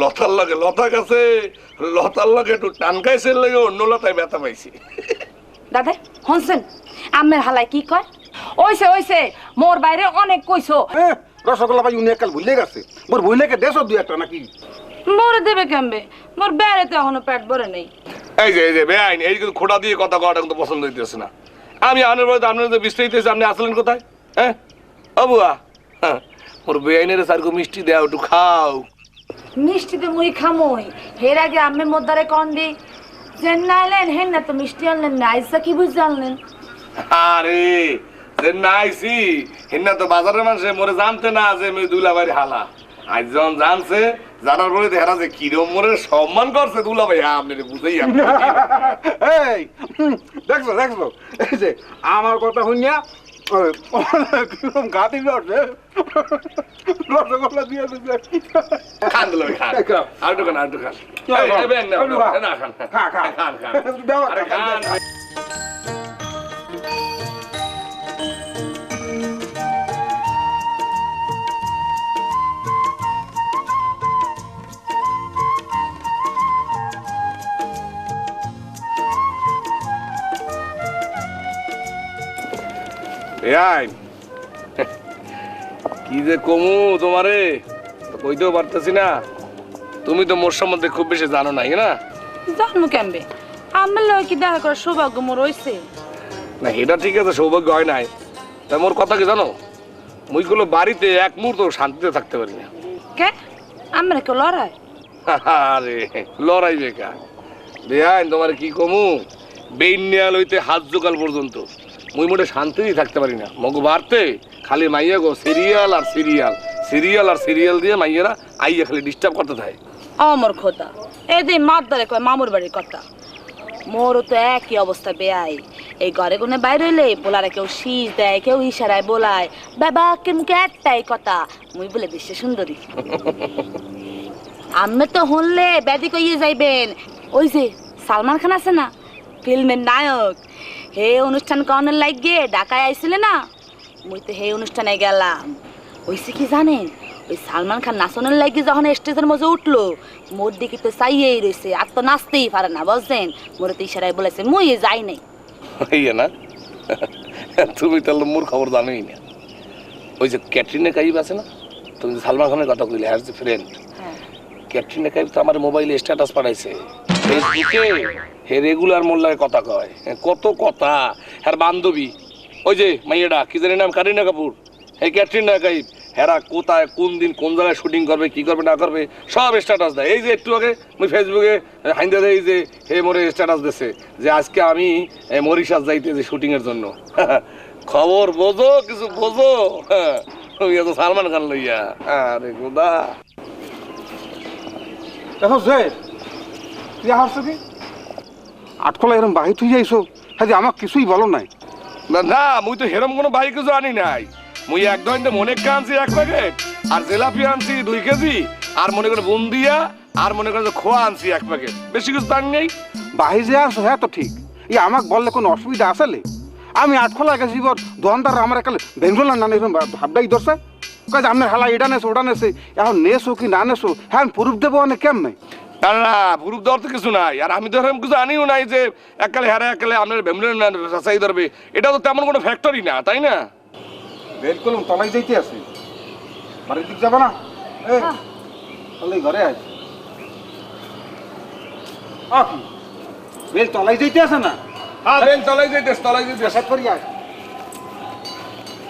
লতার লাগে লতা গেছে লতার লাগে একটু টান খাইছে লাগে অন্য লতায় ব্যথা পাইছি। দাদা হনসেন আমের হালাই কি কয়? ওইছে ওইছে মোর বাইরে অনেক কইছো। রসগোল্লা ভাই উনি একাল ভুলে গেছে। মোর ভুলেকে দেশ দুই একটা নাকি? মোর দেবে কেমবে? মোর বেড়ে তো এখনও পেট ভরে নেই। এই যে এই যে বেআইন এই কিন্তু খোটা দিয়ে কথা কওয়াটা কিন্তু পছন্দ হইতেছে না। আমি আনের বলতে আপনার যে বিস্তারিত হয়েছে আপনি আসলেন কোথায়? হ্যাঁ? অবুয়া হ্যাঁ ওর বেআইনের সারকো মিষ্টি দেও একটু খাও। মিষ্টি তো মুই খামই। হের আগে আমের মদ্দারে কন্ডি যে নাইলেন হেন না তো মিষ্টি আনলেন না আইসা কি বুঝ জানলেন আরে যে নাইছি হিন্না তো বাজারের মানুষে মরে জানতে না যে দুলাভাই হালা। আজ যখন জানছে জানার পরে দেখা যে কিরম মরে সম্মান করছে দুলাভাই। আপনি বুঝেই আপনি এই দেখছ দেখছ? এই যে আমার কথা শুনিয়া ওই, কিরম গা দিবি ওঠে রসগোল্লা দিয়ে দিছে। খান দুলাভাই খান। আর খান আর খাও। না, খান খা, খা। খান খান। কি যে কমু তোমারে? কইতেও পারতেছি না। তুমি তো মোর সম্বন্ধে খুব বেশি জানো নাই না? জানমু কেমবে? আমের লয় কি দেখা করার সৌভাগ্য মোর হইছে? না এটা ঠিক আছে সৌভাগ্য হয় নাই। তা মোর কথা কি জানো? মুইগুলো বাড়িতে এক মুহূর্ত শান্তিতে থাকতে পারি না। কে? আমরা কেউ লড়াই? আরে লড়াই বেকা বেআইন তোমার কি কমু? বেইনিয়া লইতে হাত জোকাল পর্যন্ত। মুই মোটে শান্তিতেই থাকতে পারি না। মগু বাড়তে খালি মাইয়া গো সিরিয়াল আর সিরিয়াল সিরিয়াল আর সিরিয়াল দিয়ে মাইয়েরা আইয়া খালি ডিস্টার্ব করতে থাকে। অমর খোদা এদিন মাদ্দারে কয় মামুর বাড়ির কথা। মোরও তো একই অবস্থা বেয়াই। এই ঘরে গুনে বাইরে হইলে পোলারে কেউ শীষ দেয় কেউ ইশারায় বোলায়। বাবা কে মুখে একটাই কথা মুই বলে বিশ্ব সুন্দরী। আমি তো হনলে ব্যাধি কইয়ে যাইবেন। ওই যে সালমান খান আছে না? ফিল্মের নায়ক। হে অনুষ্ঠান কনের লাগিয়ে ঢাকায় আইছিলে না? মুই তো হে অনুষ্ঠানে গেলাম। ওইসে কি জানেন ওই সালমান খান নাচনের লাগি যখন স্টেজের মধ্যে উঠল মোর দিকে তো চাইয়েই রয়েছে আর তো নাচতেই পারে না বুঝছেন? মোরে তো ইশারায় বলেছে মুই যাই নাই। না? তুমি তাহলে মোর খবর জানোই না। ওই যে ক্যাটরিনা কাইব আছে না? তুমি সালমান খানের কথা কইলে হ্যাজ ফ্রেন্ড ক্যাটরিনা কাইব তো আমার মোবাইলে স্ট্যাটাস পাঠাইছে। ফেসবুকে হে রেগুলার মোল্লায় কথা কয়। কত কথা। হ্যার বান্ধবী। ওই যে মাইয়াডা কি জানি নাম, কারিনা কাপুর। হে ক্যাটরিনা কাইব হেরা কোথায়, কোন দিন, কোন জায়গায় শুটিং করবে, কি করবে, না করবে, সব স্ট্যাটাস দেয়। এই যে একটু আগে আমি ফেসবুকে হাইন্দা দেয় যে, হে মোরে স্ট্যাটাস দিছে, যে আজকে আমি মরিশাস যাইতেছি শুটিং এর জন্য। খবর বোঝো, কিছু বোঝো। হ্যাঁ তুমি এত সালমান খান লইয়া। আরে গোদা দেখো যে তুই হাসছো কি? আটকলা এরম বাহি তুই যাইছো? হ্যাঁ আমাক কিছুই বলো নাই। না না মুই তো হেরম কোনো বাইক কিছু আনি নাই। মুই এক দইতে মনে আনছি এক প্যাকেট আর জেলাপি আনছি দুই কেজি আর মনে করে বুন্দিয়া আর মনে করে খোয়া আনছি এক প্যাকেট। বেশি কিছু তো নেই। নাই বাহি যে আসো হ্যাঁ তো ঠিক। ই আমাক বললে কোনো অসুবিধা আসলে আমি আটকলা গেছি বর দোকানদার আমার একালে বেঙ্গল না এরকম ভাবটাই ধরছে। কাজ আপনার হালা এটা নেছো ওটা নেছে এখন নেছো কি না নেছো? হ্যাঁ আমি প্রুফ দেবো অনেক কেমনে? না না পুরুপ দেওয়ার তো কিছু নাই। আর আমি তো এরকম কিছু আনিও নাই যে এককালে হারে এককালে আপনার বেমলেন চাই ধরবে। এটা তো তেমন কোনো ফ্যাক্টরি না তাই না? বের করলাম তলাই যাইতে আছে বাড়ির দিক যাবে না? এই তাহলে ঘরে আয়। আ বেল তলাই যাইতে আছে না? হ্যাঁ বেন তলাই যাইতেস তলাই যাইতেস পেশাব করি আয়।